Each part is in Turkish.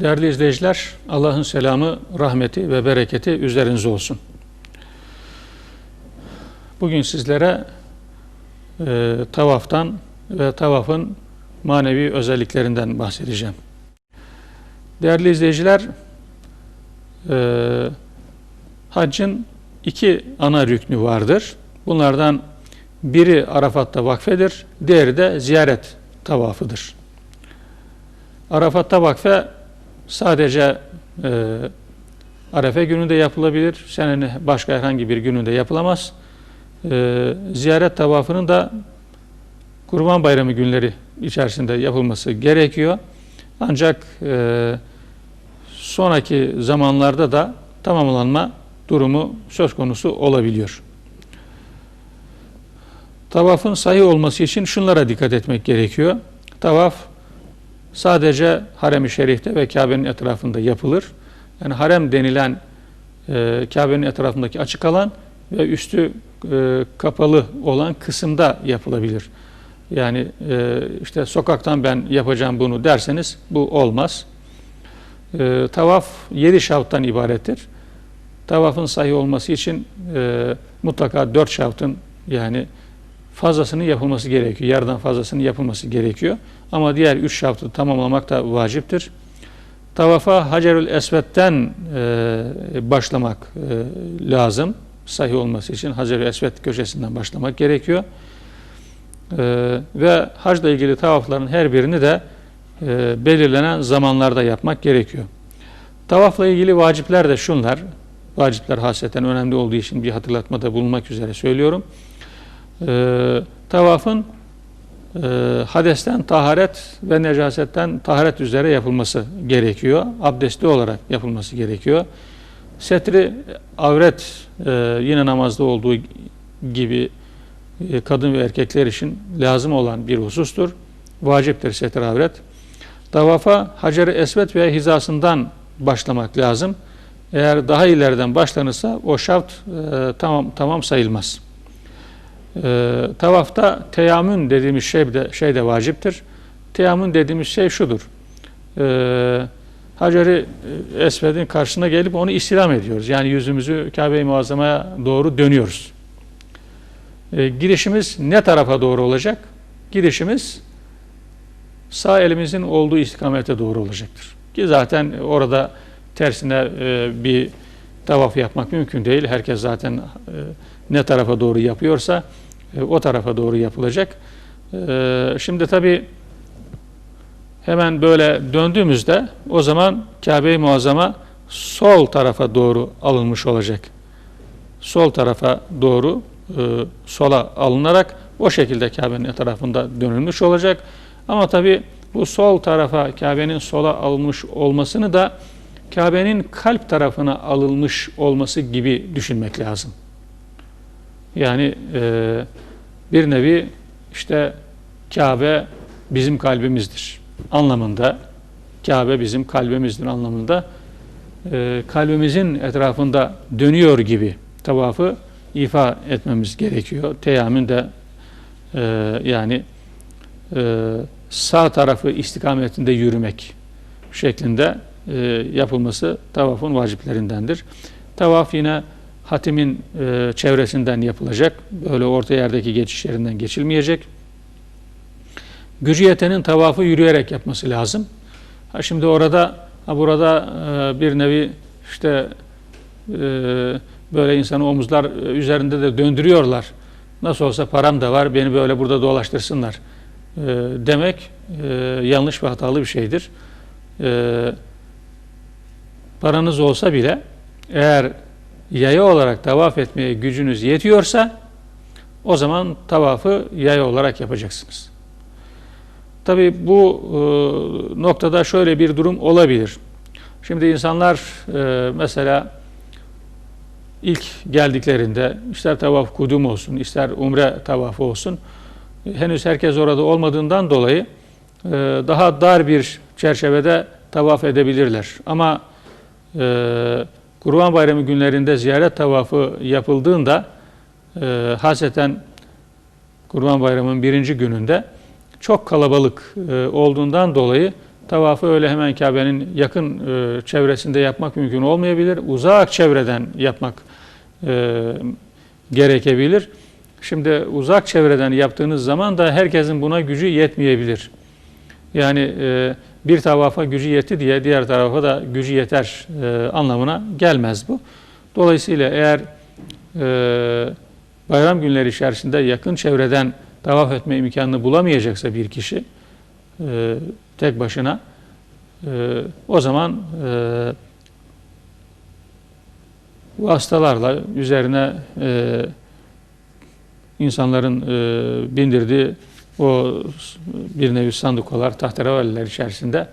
Değerli izleyiciler, Allah'ın selamı, rahmeti ve bereketi üzerinize olsun. Bugün sizlere e, tavaftan ve tavafın manevi özelliklerinden bahsedeceğim. Değerli izleyiciler, e, haccın iki ana rüknü vardır. Bunlardan biri Arafat'ta vakfedir, diğeri de ziyaret tavafıdır. Arafat'ta vakfe sadece e, Arefe gününde yapılabilir. Senenin başka herhangi bir gününde yapılamaz. E, ziyaret tavafının da Kurban Bayramı günleri içerisinde yapılması gerekiyor. Ancak e, sonraki zamanlarda da tamamlanma durumu söz konusu olabiliyor. Tavafın sahih olması için şunlara dikkat etmek gerekiyor. Tavaf sadece harem-i şerifte ve Kabe'nin etrafında yapılır. Yani harem denilen e, Kabe'nin etrafındaki açık alan ve üstü e, kapalı olan kısımda yapılabilir. Yani e, işte sokaktan ben yapacağım bunu derseniz bu olmaz. E, tavaf yedi şavttan ibarettir. Tavafın sahih olması için e, mutlaka dört şavtın yani fazlasının yapılması gerekiyor. Yarıdan fazlasının yapılması gerekiyor. Ama diğer üç şartı tamamlamak da vaciptir. Tavafa Hacerül Esved'den e, başlamak e, lazım. Sahih olması için Hacerül Esved köşesinden başlamak gerekiyor. E, ve hacla ilgili tavafların her birini de belirlenen zamanlarda yapmak gerekiyor. Tavafla ilgili vacipler de şunlar. Vacipler hasreten önemli olduğu için bir hatırlatmada bulunmak üzere söylüyorum. Tavafın hadesten taharet ve necasetten taharet üzere yapılması gerekiyor. Abdestli olarak yapılması gerekiyor. Setri avret e, yine namazda olduğu gibi e, kadın ve erkekler için lazım olan bir husustur. Vaciptir setir avret. Tavafa Hacer-i Esvet veya hizasından başlamak lazım. Eğer daha ileriden başlanırsa o şart e, tamam tamam sayılmaz. E, tavafta teyamün dediğimiz şey de, şey de vaciptir. Teyamün dediğimiz şey şudur. E, Hacer-i Esved'in karşısına gelip onu istilam ediyoruz. Yani yüzümüzü Kabe-i Muazzama'ya doğru dönüyoruz. E, girişimiz ne tarafa doğru olacak? Girişimiz sağ elimizin olduğu istikamete doğru olacaktır. Ki zaten orada tersine e, bir tavaf yapmak mümkün değil. Herkes zaten e, ne tarafa doğru yapıyorsa o tarafa doğru yapılacak. E, şimdi tabi hemen böyle döndüğümüzde o zaman Kabe-i Muazzama sol tarafa doğru alınmış olacak. Sol tarafa doğru e, sola alınarak o şekilde Kabe'nin etrafında dönülmüş olacak. Ama tabi bu sol tarafa Kabe'nin sola alınmış olmasını da Kabe'nin kalp tarafına alınmış olması gibi düşünmek lazım. Yani e, bir nevi işte Kabe bizim kalbimizdir anlamında. Kabe bizim kalbimizdir anlamında. E, kalbimizin etrafında dönüyor gibi tavafı ifa etmemiz gerekiyor. Teyamün de e, yani e, sağ tarafı istikametinde yürümek şeklinde e, yapılması tavafın vaciplerindendir. Tavaf yine hatimin e, çevresinden yapılacak. Böyle orta yerdeki geçişlerinden geçilmeyecek. Gücü yetenin tavafı yürüyerek yapması lazım. Ha şimdi orada ha burada e, bir nevi işte e, böyle insanı omuzlar üzerinde de döndürüyorlar. Nasıl olsa param da var beni böyle burada dolaştırsınlar e, demek e, yanlış ve hatalı bir şeydir. E, paranız olsa bile eğer yaya olarak tavaf etmeye gücünüz yetiyorsa o zaman tavafı yaya olarak yapacaksınız. Tabi bu e, noktada şöyle bir durum olabilir. Şimdi insanlar e, mesela ilk geldiklerinde ister tavaf kudum olsun, ister umre tavafı olsun henüz herkes orada olmadığından dolayı e, daha dar bir çerçevede tavaf edebilirler. Ama e, Kurban Bayramı günlerinde ziyaret tavafı yapıldığında e, haseten Kurban Bayramı'nın birinci gününde çok kalabalık e, olduğundan dolayı tavafı öyle hemen Kabe'nin yakın e, çevresinde yapmak mümkün olmayabilir. Uzak çevreden yapmak e, gerekebilir. Şimdi uzak çevreden yaptığınız zaman da herkesin buna gücü yetmeyebilir. Yani e, bir tavafa gücü yetti diye diğer tarafa da gücü yeter e, anlamına gelmez bu. Dolayısıyla eğer e, bayram günleri içerisinde yakın çevreden tavaf etme imkanını bulamayacaksa bir kişi e, tek başına e, o zaman e, vasıtalarla üzerine e, insanların e, bindirdiği o bir nevi sandukalar, tahterevalliler içerisinde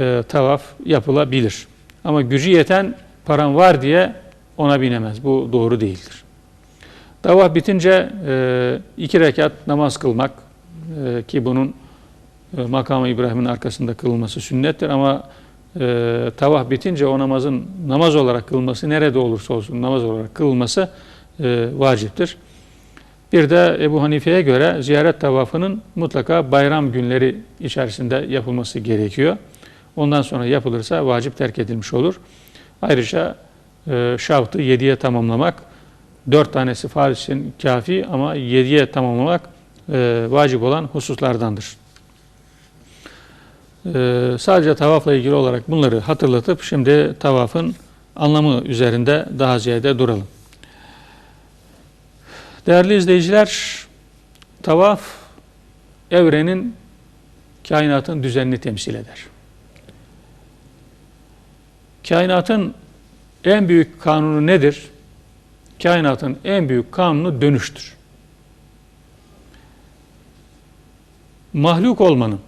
e, tavaf yapılabilir. Ama gücü yeten paran var diye ona binemez. Bu doğru değildir. Tavaf bitince e, iki rekat namaz kılmak e, ki bunun e, makamı İbrahim'in arkasında kılınması sünnettir ama e, tavaf bitince o namazın namaz olarak kılması nerede olursa olsun namaz olarak kılınması e, vaciptir. Bir de Ebu Hanife'ye göre ziyaret tavafının mutlaka bayram günleri içerisinde yapılması gerekiyor. Ondan sonra yapılırsa vacip terk edilmiş olur. Ayrıca e, şavtı yediye tamamlamak, dört tanesi farz için kafi ama yediye tamamlamak e, vacip olan hususlardandır. E, sadece tavafla ilgili olarak bunları hatırlatıp şimdi tavafın anlamı üzerinde daha ziyade duralım. Değerli izleyiciler, tavaf evrenin, kainatın düzenini temsil eder. Kainatın en büyük kanunu nedir? Kainatın en büyük kanunu dönüştür. Mahluk olmanın,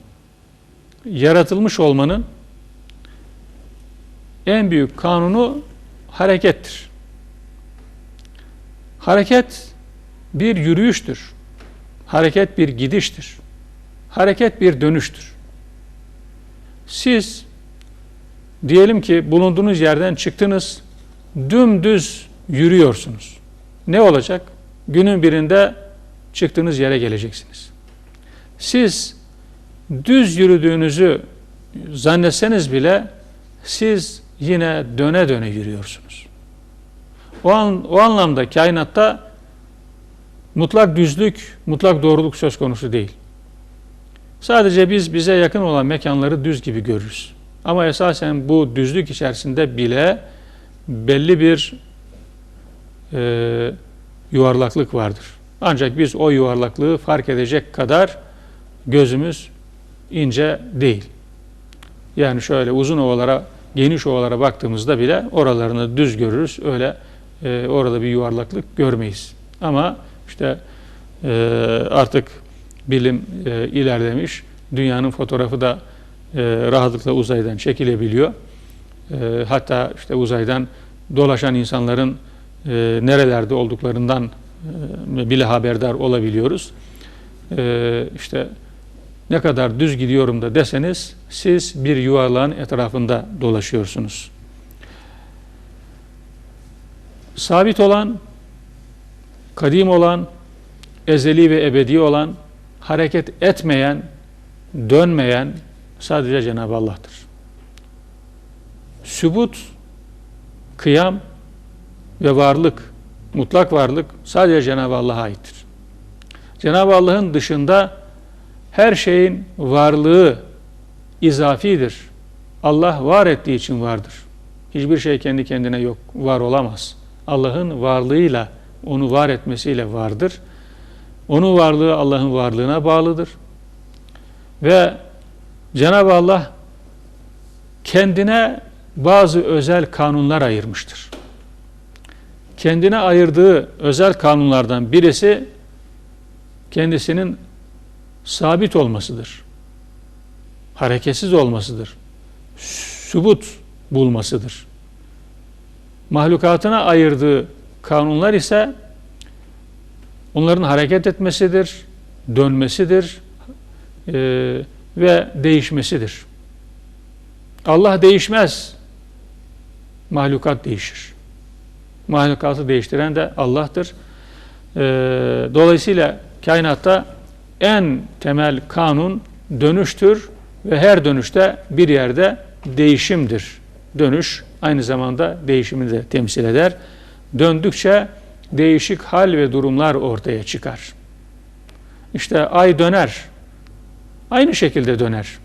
yaratılmış olmanın en büyük kanunu harekettir. Hareket bir yürüyüştür. Hareket bir gidiştir. Hareket bir dönüştür. Siz diyelim ki bulunduğunuz yerden çıktınız, dümdüz yürüyorsunuz. Ne olacak? Günün birinde çıktığınız yere geleceksiniz. Siz düz yürüdüğünüzü zannetseniz bile siz yine döne döne yürüyorsunuz. O, an, o anlamda kainatta mutlak düzlük, mutlak doğruluk söz konusu değil. Sadece biz bize yakın olan mekanları düz gibi görürüz. Ama esasen bu düzlük içerisinde bile belli bir e, yuvarlaklık vardır. Ancak biz o yuvarlaklığı fark edecek kadar gözümüz ince değil. Yani şöyle uzun ovalara, geniş ovalara baktığımızda bile oralarını düz görürüz. Öyle e, orada bir yuvarlaklık görmeyiz. Ama işte e, artık bilim e, ilerlemiş. Dünyanın fotoğrafı da e, rahatlıkla uzaydan çekilebiliyor. E, hatta işte uzaydan dolaşan insanların e, nerelerde olduklarından e, bile haberdar olabiliyoruz. E, işte ne kadar düz gidiyorum da deseniz siz bir yuvarlağın etrafında dolaşıyorsunuz. Sabit olan kadim olan, ezeli ve ebedi olan, hareket etmeyen, dönmeyen sadece Cenab-ı Allah'tır. Sübut, kıyam ve varlık, mutlak varlık sadece Cenab-ı Allah'a aittir. Cenab-ı Allah'ın dışında her şeyin varlığı izafidir. Allah var ettiği için vardır. Hiçbir şey kendi kendine yok, var olamaz. Allah'ın varlığıyla onu var etmesiyle vardır. Onun varlığı Allah'ın varlığına bağlıdır. Ve Cenab-ı Allah kendine bazı özel kanunlar ayırmıştır. Kendine ayırdığı özel kanunlardan birisi kendisinin sabit olmasıdır. Hareketsiz olmasıdır. Subut bulmasıdır. Mahlukatına ayırdığı Kanunlar ise onların hareket etmesidir, dönmesidir e, ve değişmesidir. Allah değişmez, mahlukat değişir. Mahlukatı değiştiren de Allah'tır. E, dolayısıyla kainatta en temel kanun dönüştür ve her dönüşte bir yerde değişimdir. Dönüş aynı zamanda değişimi de temsil eder. Döndükçe değişik hal ve durumlar ortaya çıkar. İşte ay döner. Aynı şekilde döner.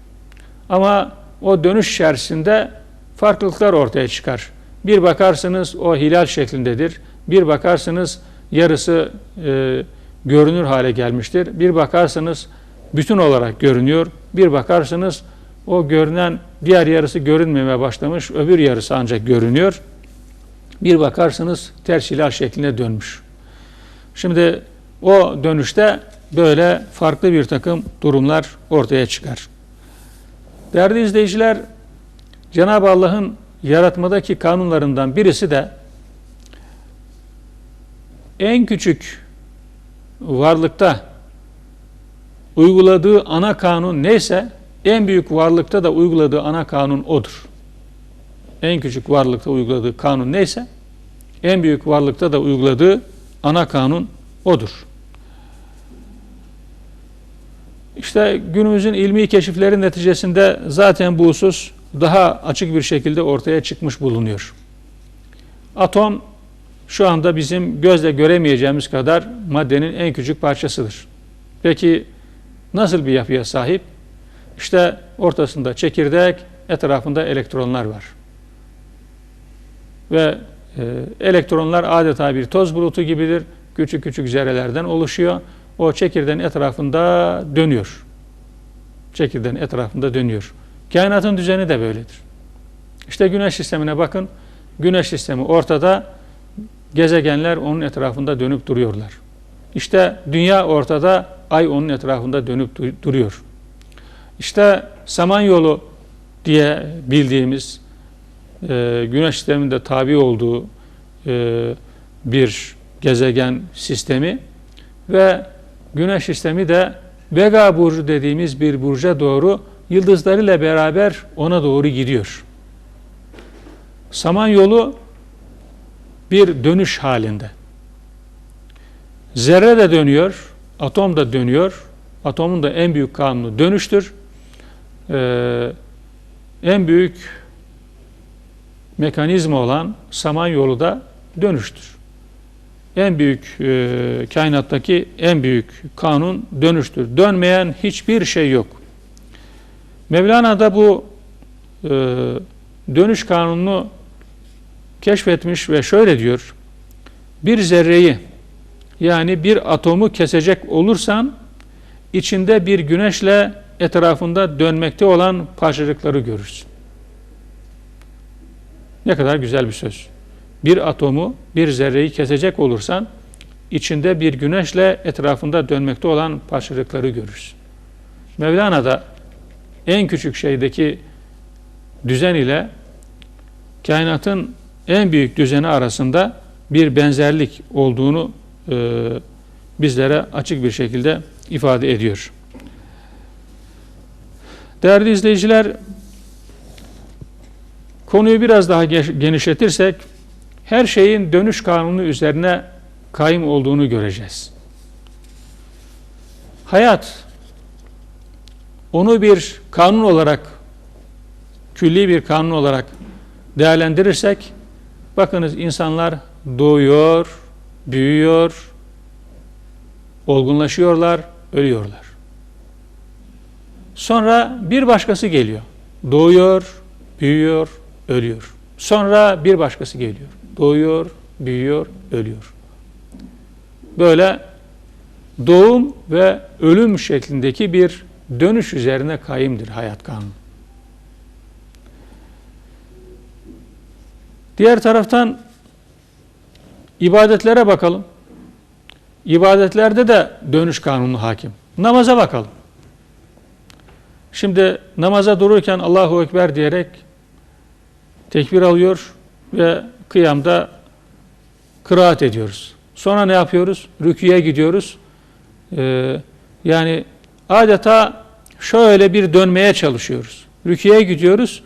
Ama o dönüş içerisinde farklılıklar ortaya çıkar. Bir bakarsınız o hilal şeklindedir. Bir bakarsınız yarısı e, görünür hale gelmiştir. Bir bakarsınız bütün olarak görünüyor. Bir bakarsınız o görünen diğer yarısı görünmemeye başlamış, öbür yarısı ancak görünüyor. Bir bakarsınız ters hilal şekline dönmüş. Şimdi o dönüşte böyle farklı bir takım durumlar ortaya çıkar. Değerli izleyiciler, Cenab-ı Allah'ın yaratmadaki kanunlarından birisi de en küçük varlıkta uyguladığı ana kanun neyse en büyük varlıkta da uyguladığı ana kanun odur. En küçük varlıkta uyguladığı kanun neyse en büyük varlıkta da uyguladığı ana kanun odur. İşte günümüzün ilmi keşiflerin neticesinde zaten bu husus daha açık bir şekilde ortaya çıkmış bulunuyor. Atom şu anda bizim gözle göremeyeceğimiz kadar maddenin en küçük parçasıdır. Peki nasıl bir yapıya sahip? İşte ortasında çekirdek, etrafında elektronlar var. Ve elektronlar adeta bir toz bulutu gibidir. Küçük küçük zerrelerden oluşuyor. O çekirdeğin etrafında dönüyor. Çekirdeğin etrafında dönüyor. Kainatın düzeni de böyledir. İşte güneş sistemine bakın. Güneş sistemi ortada, gezegenler onun etrafında dönüp duruyorlar. İşte dünya ortada, ay onun etrafında dönüp duruyor. İşte Samanyolu diye bildiğimiz e, güneş sisteminde tabi olduğu e, bir gezegen sistemi ve güneş sistemi de Vega burcu dediğimiz bir burca doğru yıldızlarıyla beraber ona doğru gidiyor. Samanyolu bir dönüş halinde. Zerre de dönüyor, atom da dönüyor. Atomun da en büyük kanunu dönüştür. Ee, en büyük mekanizma olan Samanyolu da dönüştür. En büyük e, kainattaki en büyük kanun dönüştür. Dönmeyen hiçbir şey yok. Mevlana da bu e, dönüş kanununu keşfetmiş ve şöyle diyor. Bir zerreyi yani bir atomu kesecek olursan içinde bir güneşle etrafında dönmekte olan parçacıkları görürsün. Ne kadar güzel bir söz. Bir atomu, bir zerreyi kesecek olursan içinde bir güneşle etrafında dönmekte olan parçacıkları görürsün. Mevlana da en küçük şeydeki düzen ile kainatın en büyük düzeni arasında bir benzerlik olduğunu e, bizlere açık bir şekilde ifade ediyor. Değerli izleyiciler, konuyu biraz daha genişletirsek, her şeyin dönüş kanunu üzerine kaim olduğunu göreceğiz. Hayat, onu bir kanun olarak, külli bir kanun olarak değerlendirirsek, bakınız insanlar doğuyor, büyüyor, olgunlaşıyorlar, ölüyorlar. Sonra bir başkası geliyor. Doğuyor, büyüyor, ölüyor. Sonra bir başkası geliyor. Doğuyor, büyüyor, ölüyor. Böyle doğum ve ölüm şeklindeki bir dönüş üzerine kayımdır hayat kanunu. Diğer taraftan ibadetlere bakalım. İbadetlerde de dönüş kanunu hakim. Namaza bakalım. Şimdi namaza dururken Allahu Ekber diyerek tekbir alıyor ve kıyamda kıraat ediyoruz. Sonra ne yapıyoruz? Rüküye gidiyoruz. Ee, yani adeta şöyle bir dönmeye çalışıyoruz. Rüküye gidiyoruz.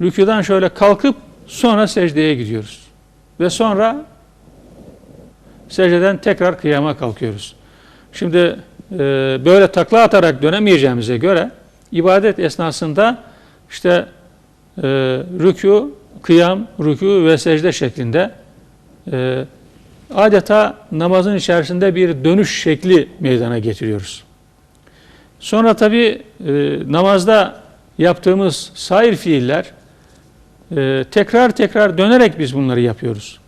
Rüküden şöyle kalkıp sonra secdeye gidiyoruz. Ve sonra secdeden tekrar kıyama kalkıyoruz. Şimdi e, böyle takla atarak dönemeyeceğimize göre ibadet esnasında işte e, rükû, kıyam, rükû ve secde şeklinde e, adeta namazın içerisinde bir dönüş şekli meydana getiriyoruz. Sonra tabi e, namazda yaptığımız sair fiiller e, tekrar tekrar dönerek biz bunları yapıyoruz.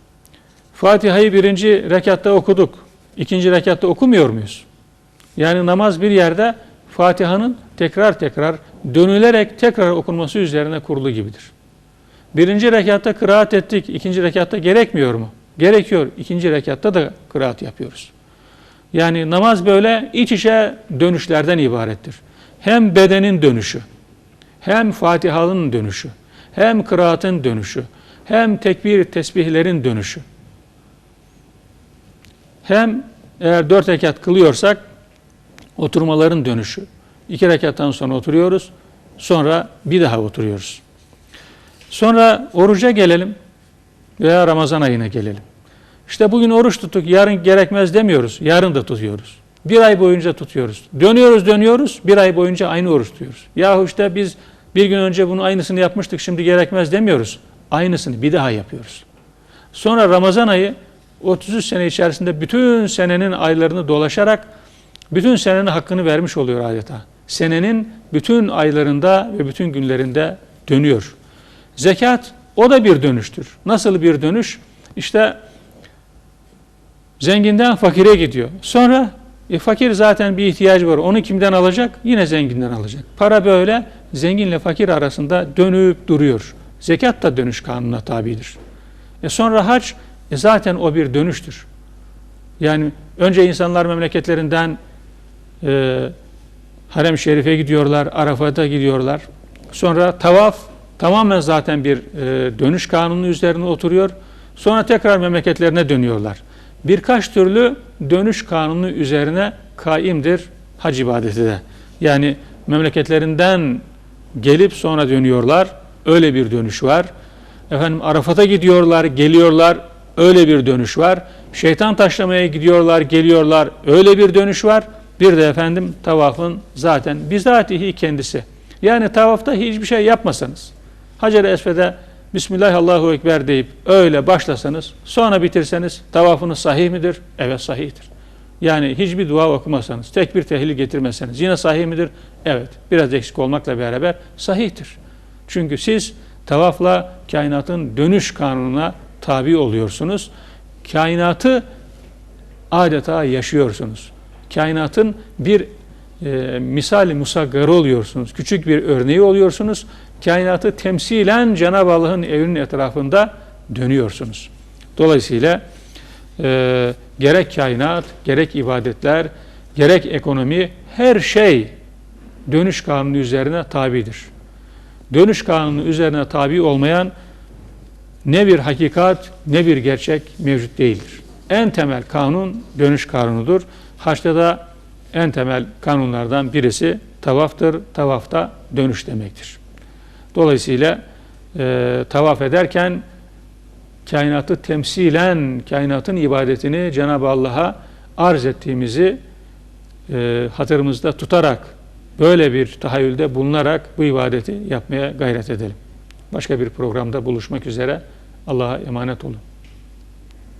Fatiha'yı birinci rekatta okuduk. ikinci rekatta okumuyor muyuz? Yani namaz bir yerde Fatiha'nın tekrar tekrar dönülerek tekrar okunması üzerine kurulu gibidir. Birinci rekatta kıraat ettik, ikinci rekatta gerekmiyor mu? Gerekiyor. İkinci rekatta da kıraat yapıyoruz. Yani namaz böyle iç içe dönüşlerden ibarettir. Hem bedenin dönüşü, hem Fatiha'nın dönüşü, hem kıraatın dönüşü, hem tekbir tesbihlerin dönüşü. Hem eğer dört rekat kılıyorsak oturmaların dönüşü. İki rekattan sonra oturuyoruz, sonra bir daha oturuyoruz. Sonra oruca gelelim veya Ramazan ayına gelelim. İşte bugün oruç tuttuk, yarın gerekmez demiyoruz. Yarın da tutuyoruz. Bir ay boyunca tutuyoruz. Dönüyoruz dönüyoruz, bir ay boyunca aynı oruç tutuyoruz. Yahu işte biz bir gün önce bunun aynısını yapmıştık, şimdi gerekmez demiyoruz. Aynısını bir daha yapıyoruz. Sonra Ramazan ayı 33 sene içerisinde bütün senenin aylarını dolaşarak bütün senenin hakkını vermiş oluyor adeta. Senenin bütün aylarında ve bütün günlerinde dönüyor. Zekat o da bir dönüştür. Nasıl bir dönüş? İşte zenginden fakire gidiyor. Sonra e, fakir zaten bir ihtiyacı var. Onu kimden alacak? Yine zenginden alacak. Para böyle zenginle fakir arasında dönüp duruyor. Zekat da dönüş kanununa tabidir. E sonra hac e zaten o bir dönüştür. Yani önce insanlar memleketlerinden e, Harem-i Şerif'e gidiyorlar, Arafat'a gidiyorlar. Sonra tavaf tamamen zaten bir e, dönüş kanunu üzerine oturuyor. Sonra tekrar memleketlerine dönüyorlar. Birkaç türlü dönüş kanunu üzerine kaimdir hac ibadeti de. Yani memleketlerinden gelip sonra dönüyorlar. Öyle bir dönüş var. Efendim Arafat'a gidiyorlar, geliyorlar. Öyle bir dönüş var. Şeytan taşlamaya gidiyorlar, geliyorlar. Öyle bir dönüş var. Bir de efendim tavafın zaten bizatihi kendisi. Yani tavafta hiçbir şey yapmasanız, Hacer-i Esved'e Bismillah Allahu Ekber deyip öyle başlasanız, sonra bitirseniz tavafınız sahih midir? Evet sahihtir. Yani hiçbir dua okumasanız, tek bir tehlil getirmeseniz yine sahih midir? Evet. Biraz eksik olmakla beraber sahihtir. Çünkü siz tavafla kainatın dönüş kanununa tabi oluyorsunuz. Kainatı adeta yaşıyorsunuz. Kainatın bir e, misali musaggarı oluyorsunuz. Küçük bir örneği oluyorsunuz. Kainatı temsilen Cenab-ı Allah'ın evinin etrafında dönüyorsunuz. Dolayısıyla e, gerek kainat, gerek ibadetler, gerek ekonomi her şey dönüş kanunu üzerine tabidir. Dönüş kanunu üzerine tabi olmayan ne bir hakikat ne bir gerçek mevcut değildir. En temel kanun dönüş kanunudur. Haçta da en temel kanunlardan birisi tavaftır. Tavafta dönüş demektir. Dolayısıyla e, tavaf ederken kainatı temsilen, kainatın ibadetini Cenab-ı Allah'a arz ettiğimizi e, hatırımızda tutarak, böyle bir tahayyülde bulunarak bu ibadeti yapmaya gayret edelim. Başka bir programda buluşmak üzere. Allah'a emanet olun.